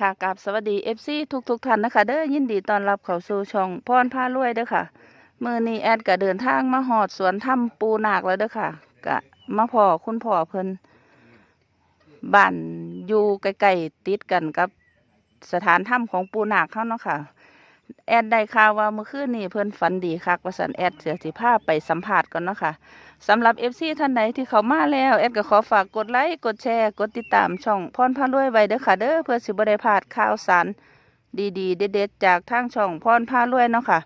ค่ะกับสวัสดี FC ทุกทุกท่านนะคะ เด้อยินดีต้อนรับเข้าสู่ช่องพรพารวยเด้อค่ะมือนี้แอดก็เดินทางมาหอดสวนถ้ำปูนาคแล้วเด้อค่ะกะมาพอคุณพ่อเพิ่นบ้านอยู่ใกล้ๆติดกันกับสถานถ้ำของปูนาคเขาเนาะค่ะ แอดได้ข่าวว่าเมื่อคืนนี้เพิ่นฝันดีคักว่าสันแอดเสียสิพาไปสัมผัสก่อนเนาะค่ะ สำหรับ FC ท่านใดที่เขามาแล้วแอดก็ขอฝากกดไลค์กดแชร์ กดติดตามช่องพรพารวยไว้เด้อค่ะเด้อเพื่อสิบ่ได้พลาดข่าวสารดีๆ เด็ดๆจากทางช่องพรพารวยเนาะค่ะ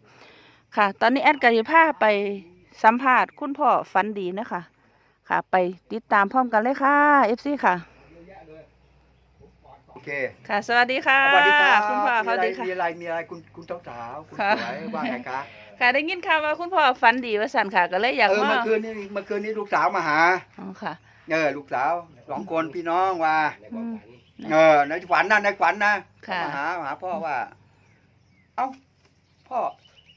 ค่ะ ตอนนี้แอดก็สิพาไปสัมภาษณ์คุณพ่อฝันดีนะคะค่ะ ไปติดตามพร้อมกันเลยค่ะ FC ค่ะ โอเคค่ะ สวัสดีค่ะสวัสดีครับคุณพ่อสวัสดีค่ะ มีอะไรมีอะไรคุณคุณเจ้าสาวคุณค่ะสวยว่าไงคะ ค่ะได้ยินข่าวว่าคุณพ่อฝันดีว่าสันค่ะก็เลยอยากเออมาเมื่อคืนนี้เมื่อคืนนี้ลูกสาวมาหา อ๋อค่ะเออลูกสาวสองคนพี่น้องว่า อืม เออในฝันนะในฝันนะค่ะ มาหามาหาพ่อว่า เอ้า พ่อ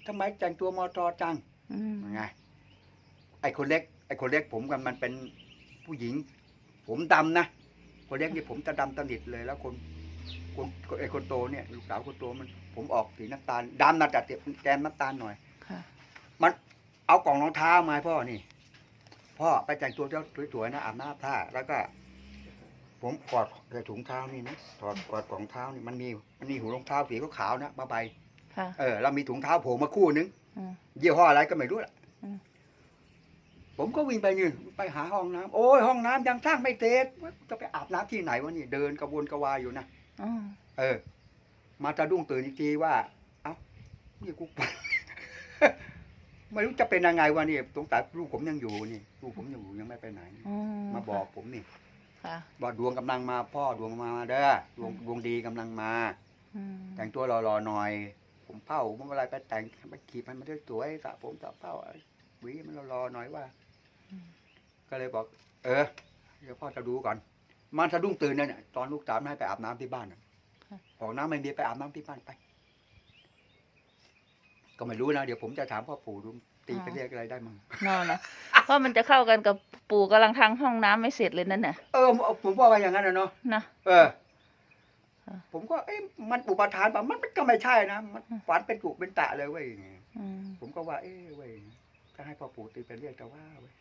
ทำไมแต่งตัวมอทอจังอืมไงไอ้คนเล็ก ไอ้คนเล็กผมกันมันเป็นผู้หญิง ผมดำนะ คนเล็กนี่ผมจะดำตนิดเลย แล้วคนคนไอ้คนโตเนี่ย ลูกสาวคนโตมัน ผมออกสีน้ำตาลดำนะแต่แกมน้ำตาลหน่อย ค่ะ มันเอากล่องรองเท้ามาให้พ่อนี่ พ่อไปแต่งตัวเจ้าสวยๆนะอาบน้ำท่าแล้วก็ ผมกอดใส่ถุงเท้านี่นะถอดกอดกล่องเท้านี่มันมีมันมีหูรองเท้าสีขาวๆนะมาใบค่ะ เออเรามีถุงเท้าโผล่มาคู่นึงอืม ยี่ห้ออะไรก็ไม่รู้ละอืม ผมก็วิ่งไปนี่ไปหาห้องน้ำโอ้ยห้องน้ำยังสร้างไม่เสร็จจะไปอาบน้ำที่ไหนวะนี่เดินกระวนกระวายอยู่นะ อ๋อเออ มาจะดุ้งตื่นอีกทีว่า เอ้านี่กู ไม่รู้จะเป็นยังไงวะนี่สงสัยลูกผมยังอยู่นี่ลูกผมยังอยู่ยังไม่ไปไหนอ๋อมาบอกผมนี่ค่ะ บอกดวงกำลังมาพ่อดวงมาเด้อดวงอืมดวงดีกำลังมา อืมแต่งตัวรอๆหน่อย ผมเผ้าผมอะไรไปแต่งไปขีดมันมาได้สวยสระผมสระเผ้าหวีมันรอๆหน่อยว่าก็เลยบอก เออ เดี๋ยวพ่อจะดูก่อน มันสะดุ้งตื่นเนี่ยตอนลูกสาวให้ไปอาบน้ำที่บ้านน่ะออกน้ำไม่มีไปอาบน้ำที่บ้านไป ก็ไม่รู้นะ เดี๋ยวผมจะถามพ่อปู่ดูตีไปเรียกอะไรได้มั้งนอนนะเพราะมันจะเข้ากันกับปู่กำลังทางห้องน้ำไม่เสร็จเลยนั่นน่ะ เออผมว่าว่าอย่างนั้นนะเนาะนะเอออ่าผมก็เอ๊ะมันอุปทานป่ะมันก็ไม่ใช่นะมันอืมฝันเป็นกุเป็นตะเลยเว้ยอืมผมก็ว่า เอ๊ะเว้ยถ้าให้พ่อปู่ตีไปเรียกจะว่าเว้ย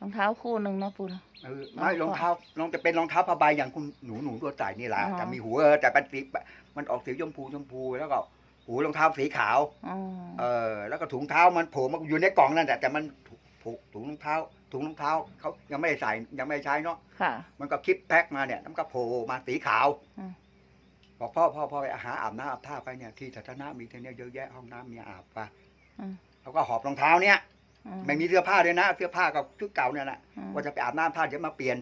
รองเท้าคู่หนึ่งเนาะปู่เนาะเออไม่รองเท้ารองจะเป็นรองเท้าผ้าใบอย่างคุณหนูหนูตัวใส่นี่แหละอ๋อแต่มีหัวเออแต่เป็นสีมันออกสีชมพูชมพูแล้วก็ หูรองเท้าสีขาวอ๋อเออแล้วก็ถุงเท้ามันโผล่มาอยู่ในกล่องนั่นแหละแต่มันถุงถุงรองเท้า ถุงรองเท้าเขายังไม่ได้ใส่ยังไม่ได้ใช้เนาะค่ะ มันก็คลิปแพ็คมาเนี่ยแล้วมันก็โผล่มาสีขาวอืม บอกพ่อพ่อพ่อไปหาอาบน้ำอาบท่าไปเนี่ยที่สาธารณะมีที่เนี่ยเยอะแยะห้องน้ำมีอาบไปอืมแล้วก็หอบรองเท้าเนี่ยอืไม่มีเสื้อผ้าเลยนะเสื้อผ้ากับชุดเก่าเนี่ยแหละอืม ว่าจะไปอาบน้ำท่าเดี๋ยวมาเปลี่ยน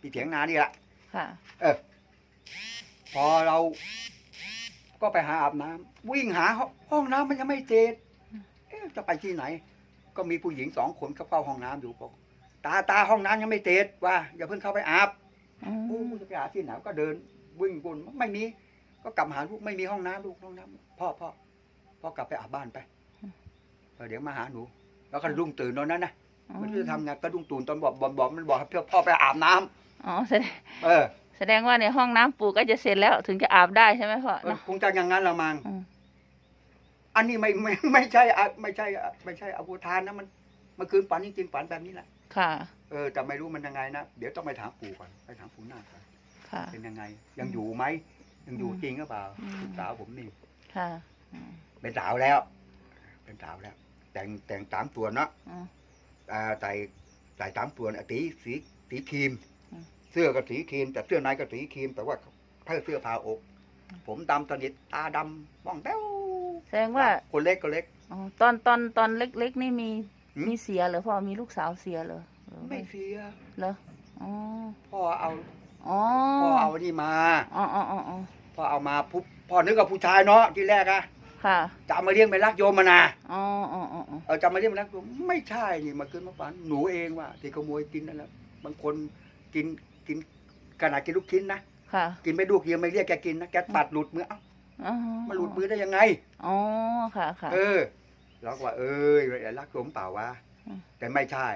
ที่เถียงนานี่แหละ ค่ะพอเรา ก็ไปหาอาบน้ำวิ่งหาห้องห้องน้ำมันยังไม่เสร็จเอ๊ะจะไปที่ไหน ก็มีผู้หญิงสองคนเข้าเข้าห้องน้ำอยู่บอกตาตาห้องน้ำยังไม่เสร็จว่าอย่าเพิ่งเข้าไปอาบอืมโอ้จะไปอาบที่ไหนก็เดิน วิ่งวนไม่มี ก็กลับมาหาลูกไม่มีห้องน้ำลูกห้องน้ำพ่อพ่อพ่อกลับไปอาบบ้านไปเออเดี๋ยวมาหาหนู แล้วก็รุ่งตื่นตอนนั้นนะมันจะทำไงก็รุ่งตื่นตอนบอกบอกบอกมันบอกให้เพื่อพ่อไปอาบน้ำอ๋อแสดงเออแส ดงว่าในห้องน้ำปู่ก็จะเสร็จแล้วถึงจะอาบได้ใช่ไหมพ่อเออเนาะคงจะอย่างนั้นละมัง อืมอันนี้ไม่ไม่ไม่ใช่อะไม่ใช่อะไม่ใช่อาวุธานนะมันเมื่อคืนฝันจริงๆฝันแบบนี้แหละค่ะเออแต่ไม่รู้มันยังไงนะเดี๋ยวต้องไปถามปู่ก่อนไปถามปู่หน้าก่อนค่ะ เป็นยังไง ยังอยู่ไหมยังอยู่อืมจริงหรือเปล่าอืม ลูกสาวผมนี่ ค่ะอืมเป็นสาวแล้ว เป็นสาวแล้ว แต่งแต่งสามตัวเนาะอืมอ่าใส่ใส่สามตัวน่ะสีสีสีครีมอืม เสื้อก็สีครีมแต่เสื้อในก็สีครีมแต่ว่าถ้าเสื้อผ้าอกอืมผมดำสนิทตาดำบ้องแป้วแสดงว่าคนเล็กก็เล็กอ๋อตอนตอนตอนเล็กๆนี่มีหืมมีเสียเหรอพ่อมีลูกสาวเสียเหรอหรือไม่เสียเหรออ๋อพ่อเอาอ๋อพ่อเอานี่มาอ๋ออ๋ออ๋ออ๋อพ่อเอามาปุ๊บพ่อนึกว่าผู้ชายเนาะที่แรกอะค่ะจะเอามาเลี้ยงเป็นรักโยมมานะอ๋ออ๋ออ๋ออ๋อเออจะเอามาเลี้ยงเป็นรักโยมไม่ใช่นี่มาคืนมาฝันหนูเองว่าที่ขโมยกินนั่นแหละบางคนกิน กินขนาดกินลูกชิ้นนะค่ะกินไม่ดูกยังไม่เรียกแกกินนะแกปัดหลุดมือเอ้าอ๋อมาหลุดมือได้ยังไง อ๋อค่ะค่ะ เออเราก็ว่า เอ้ยรักโยมเปล่าวะอืมแต่ไม่ใช่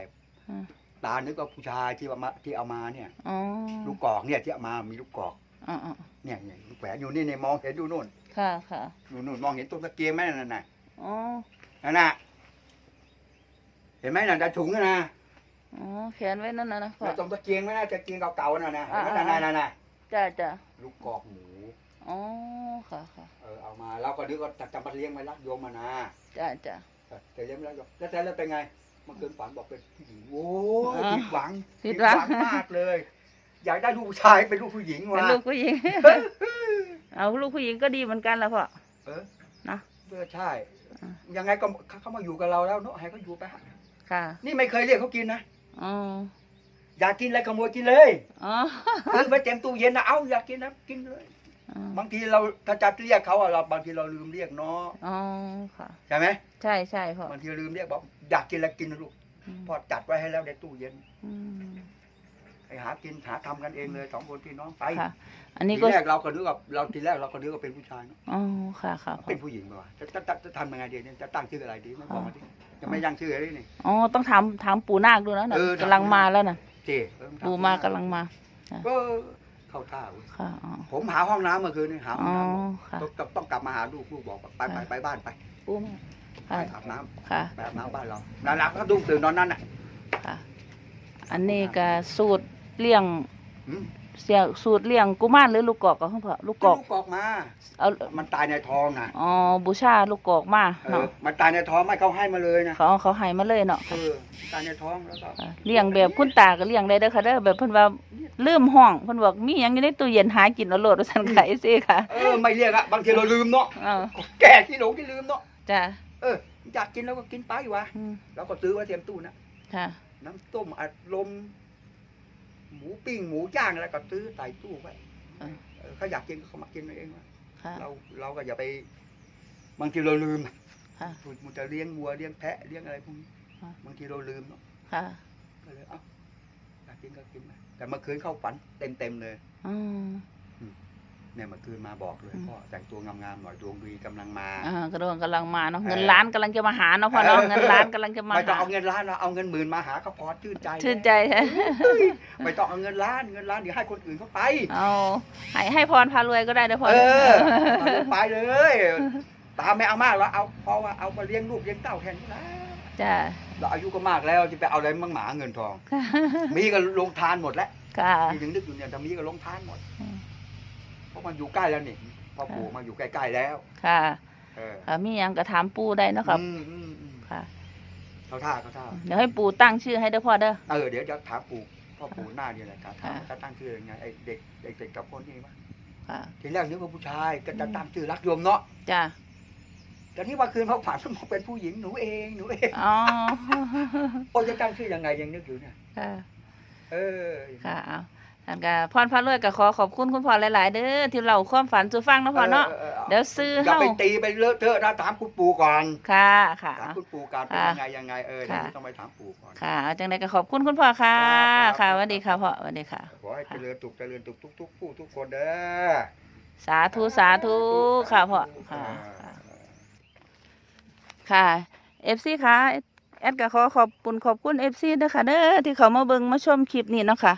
อืมตานึกว่าผู้ชายที่เอามาที่เอามาเนี่ยอ๋อลูกกอกเนี่ยที่เอามามีลูกกอกออ๋ออ๋อเนี่ยเนี่ยแขวนอยู่นี่เนี่ยมองเห็นอยู่นู่น ค่ะค่ะอยู่นู่นมองเห็นต้นตะเกียงไหมนั่นน่ะอ๋อนั่นน่ะเห็นไหมนั่นตะถุงน่ะนะ อ๋อแขวนไว้นั่นนะนะพ่อแล้วต้นตะเกียงไหมน่ะตะเกียงเก่าๆน่ะนะอ่าเห็นไหมนั่นอ่าน่ะน่ะน่ะจ้าจ้าลูกกอกหมูอ๋อค่ะค่ะเออเอามาเราก็นึกว่าจะจะมาเลี้ยงไว้รักโยมมานะจ้าจ้า แต่เลี้ยงไม่รักโยมแล้วแต่แล้วเป็นไงเมื่อคืนฝันบอกเป็นผู้หญิงโอ้ยอ่าผิดหวังผิดหวัง มากเลย อยากได้ลูกผู้ชายเป็นลูกผู้หญิงเป็นว่ะ ลูกผู้หญิง เอาลูกผู้หญิงก็ดีเหมือนกันแหละพ่อ เออนะ เออใช่อ่ายังไงก็เขาเขามาอยู่กับเราแล้วเนาะให้เขาอยู่ไปฮะค่ะ นี่ไม่เคยเรียกเขากินนะ อ๋ออยากกินอะไรขโมยกินเลยอ๋อซื้อไปเต็มตู้เย็นนะเอาอยากกินนะกินเลย อ๋อบางทีเราถ้าจะเรียกเขาอะเราบางทีเราลืมเรียกเนาะอ๋อค่ะ ใช่ไหมใช่ใช่พ่อบางทีลืมเรียกบอกอยากกินอะไรกินนะลูกอืมพ่อจัดไว้ให้แล้วในตู้เย็น อืม ไปหากินหาทำกันเองเลยสองคนพี่น้องไปค่ะ อันทีนี้ก็แรกเราก็นึกว่าเราทีแรกเราก็นึกว่าเป็นผู้ชายเนาะอ๋อค่ะค่ะพ่อ เป็นผู้หญิงไปว่ะจะจะจะจะทำยังไงดีเนี่ยจะตั้งชื่ออะไรดีไม่บอกมาดิจะไม่ยังชื่ออะไรนี่ อ๋อต้องถามถามปู่นาคดูนะน่ะเออกำลังมาแล้วน่ะเจเออปู่มากำลังมาก็เข้าท่าเว้ยค่ะอ๋อผมหาห้องน้ำเมื่อคืนนี่หาห้องอ๋อน้ำ ค่ะต้องต้องต้องกลับมาหาลูกลูกบอกไปไปไปบ้านไปปู่มาไปค่ะอาบน้ำค่ะไปอาบน้ำบ้านเรานานักก็ดุ้งตื่นนอนนั่นน่ะ ค่ะ อันนี้ก็สูตร เลี้ยงหืมเสียสูตรเลี้ยงกุมารหรือลูกกอกก็พ่อลูกกลูอกกกอกมา เอามันตายในท้องนะอ๋อบูชาลูกกอกมาเออเนาะมันตายในท้องไม่เขาให้มาเลยนะเขาเขาให้มาเลยเนาะเออตายในท้องแล้วก็ค่ะเลี้ยงแบบคุณตาก็เลี้ยงได้เด้อค่ะเด้อแบบเพิ่นว่าลืมห้องเพิ่นบอกมีหยังอยู่ในตู้เย็นหากินเอาโลดว่าซั่นค่ะซิค่ะเออไม่เรียกอะบางทีเราลืมเนาะเอ้าแก่ที่หลงที่ลืมเนาะจ้ะเอออยากกินแล้วก็กินไปวะอืมเราก็ซื้อไว้เตรียมตู้นะ ค่ะน้ำต้มอัดลม หมูปิ้งหมูย่างอะไรก็ซื้อใส่ตู้ไว้อ่า เออเขาอยากกินก็เขามากินเองวะค่ะ เราเราก็อย่าไป บางทีเราลืมค่ะ มันจะเลี้ยงวัวเลี้ยงแพะเลี้ยงอะไรพวกนี้อ่าบางทีเราลืมเนาะค่ะก็เลยเอ้าอยากกินก็กินไปแต่เมื่อคืนเข้าฝันเต็มเต็มๆเลย อืม เนี่ยเมื่อคืนมาบอกเลยอืมพ่อแต่งตัวงามๆหน่อยดวงดีกำลังมาอ่ากระโดงกำลังมาเนาะเออเงินล้านกำลังจะมาหาเนาะพ่อเนาะเออเงินล้านกำลังจะมาไม่ต้องหาเอาเงินล้านเราเอาเงินหมื่นมาหาก็พอชื่นใจชื่นใจไม่ต้องเอาเงินล้านเงินล้านเดี๋ยวให้คนอื่นเขาไปเอาให้ให้พรพารวยก็ได้เด้อพ่อเอเด้ออเอาเงินไปเลยตามไม่เอามากแล้วเอาเพราะว่าเอามาเลี้ยงลูกเลี้ยงเต้าแทนนี่นะจ้ะเราอายุก็มากแล้วจะไปเอาอะไรมั่งหมาเงินทอง มีก็ลงทานหมดแล้วค่ะที่ยังนึกอยู่เนี่ยแต่มีก็ลงทานหมดอืมเพ ราะมันอยู่ใกล้แล้วนี่พ่อปู่มาอยู่ใกล้ๆแล้ว ค่ะเออค่ะมีหยังก็ถามปู่ได้เนาะครับอืมอืมอืมค่ะ เขาท่าเขาท่า เดี๋ยวให้ปู่ตั้งชื่อให้เด้อพ่อเด้อ เออเดี๋ยวจะถามปู่พ่อปู่หน้าเนี่ยแหละครับถามค่ะ ว่าจะตั้งชื่อยังไงไอ้เด็กเด็กเด็กกับคนนี้วะค่ะ ทีแรกนึกว่าผู้ชายก็จะตั้งชื่อรักโยมเนาะจ้ะแต่ที่ว่าคืนเขาผ่านมันเป็นผู้หญิงหนูเองหนูเองอ๋อ โอ้จะตั้งชื่อยังไงยังนึกอยู่เนี่ยค่ะ เออค่ะเอา ท่านก็พรพระรวยก็ขอขอบคุณคุณพ่อหลายๆ เด้อที่เราความฝันสู่ฟังเนาะพ่อเนาะออออเดี๋ยวซื้ออย่าเฮาไปตีไปเลอะเทอะนะถามคุณปู่ก่อนค่ะค่ะถามคุณปู่ก่อนเป็นค่ะยังไงยังไงเออเดี๋ยวค่ะต้องไปถามปู่ก่อนค่ะเอาจังไดก็ขอบคุณคุณพ่อค่ะครับค่ะสวัสดีค่ะพ่อสวัสดีค่ะขอให้เจริญตุกเจริญตุกทุกทุกๆผู้ทุกคนเด้อสาธุสาธุค่ะพ่อค่ะอ่าค่ะเอฟซีค่ะแอดก็ขอขอบคุณขอบคุณเอฟซีด้วยค่ะเด้อที่เขามาเบิงมาชมคลิปนี้เนาะค่ะ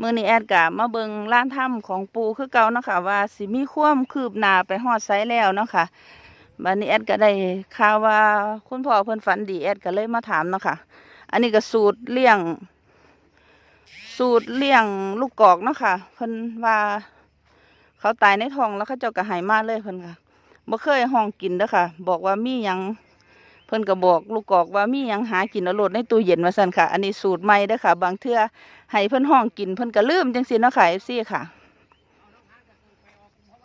มือนี้แอดก็มาเบิงร้านถ้ำของปูคือเก่าเนาะค่ะว่าสิมีความคืบหนาไปฮอดไซแล้วเนาะค่ะบัดนี้แอดก็ได้ข่าวว่าคุณพ่อเพิ่นฝันดีแอดก็เลยมาถามเนาะค่ะ อันนี้ก็สูตรเลี้ยง สูตรเลี้ยงลูกกอกเนาะค่ะเพิ่นว่าเขาตายในท้องแล้วเขาเจ้าก็หายมาเลยเพิ่นค่ะบ่เคยห้องกินเด้อค่ะ บอกว่ามีหยัง เพิ่นก็บอกลูกกอกว่ามีหยังหากินอาโลดในตู้เย็นว่าซั่นค่ะ อันนี้สูตรใหม่เด้อค่ะ บางเทื่อให้เพิ่นห้องกินเพิ่นก็ลืมจังซี่เนาะค่ะ FC ค่ะ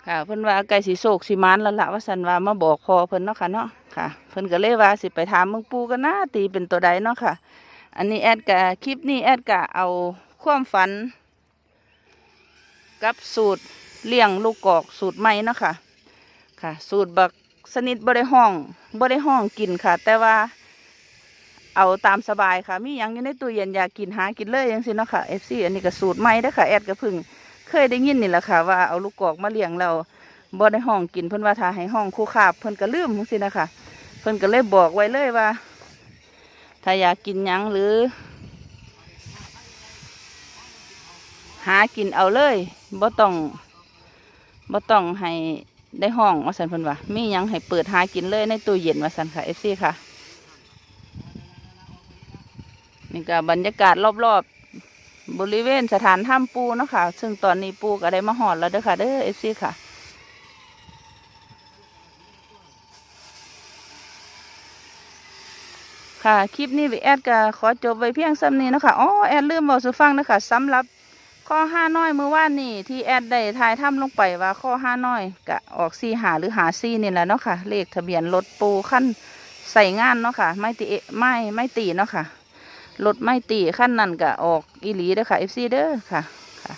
ค่ะเพิ่นว่าไก่สิโศกสิมานแล้วละว่าซั่นว่ามาบอกพอเพิ่นเนาะค่ะเนาะค่ะ เพิ่นก็เลยว่าสิไปถามมืองปูกันนะตีเป็นตัวใดเนาะค่ะ อันนี้แอดกะคลิปนี้แอดกะเอาความฝัน กับสูตรเลี้ยงลูกกอกสูตรใหม่เนาะค่ะค่ะ สูตรบัก สนิทบ่ได้ห้องบ่ได้ห้องกินค่ะ แต่ว่าเอาตามสบายค่ะ มีหยังอยู่ในตู้เย็นอยากกินหากินเลยจังซี่เนาะค่ะ FC อันนี้ก็สูตรใหม่ด้ค่ะแอดก็เพิ่งเคยได้ยินนี่แหละค่ะ ว่าเอาลูกกอกมาเลี้ยงแล้วบ่ได้ห้องกินเพิ่นว่าถ้าให้ห้องคู่คาบเพิ่นก็ลืมจังซี่นะคะเพิ่นก็เลยบอกไว้เลยว่า ถ้าอยากกินหยังหรือ หากินเอาเลยบ่ต้องบ่ต้องให้ ได้ห้องว่าสันเพิ่นว่ามียังให้เปิดหากินเลยในตู้เย็นว่าสันค่ะ FC ค่ะ นี่ก็บรรยากาศรอบๆ บริเวณสถานถ้ำปูเนาะค่ะ ซึ่งตอนนี้ปูก็ได้มาหอดแล้วเด้อค่ะเด้อ FC ค่ะค่ะ คลิปนี้แอดก็ขอจบไว้เพียงซ้ำนี้นะคะอ๋อแอดลืมบอกสุฟังนะคะสำหรับ ข้อห้าน้อยเมื่อวานนี่ที่แอดได้ทายถ้ำลงไปว่าข้อห้าน้อยกะออกซีหาหรือหาซีนี่แหละเนาะค่ะ เลขทะเบียนรถปูขั้นใส่งานเนาะค่ะ ไม่ตีไม่ไม่ตีเนาะค่ะรถไม่ตีขั้นนั้นกะออกอีหลีเด้อค่ะเอฟซีเด้อค่ะค่ะ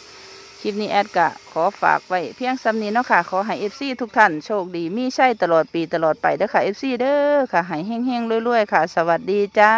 คลิปนี้แอดกะขอฝากไว้เพียงซ้ำนี้เนาะค่ะ ขอให้เอฟซีทุกท่านโชคดีมีใช่ตลอดปีตลอดไปเด้อค่ะเอฟซีเด้อค่ะให้เฮงๆรวยๆค่ะ สวัสดีจ้า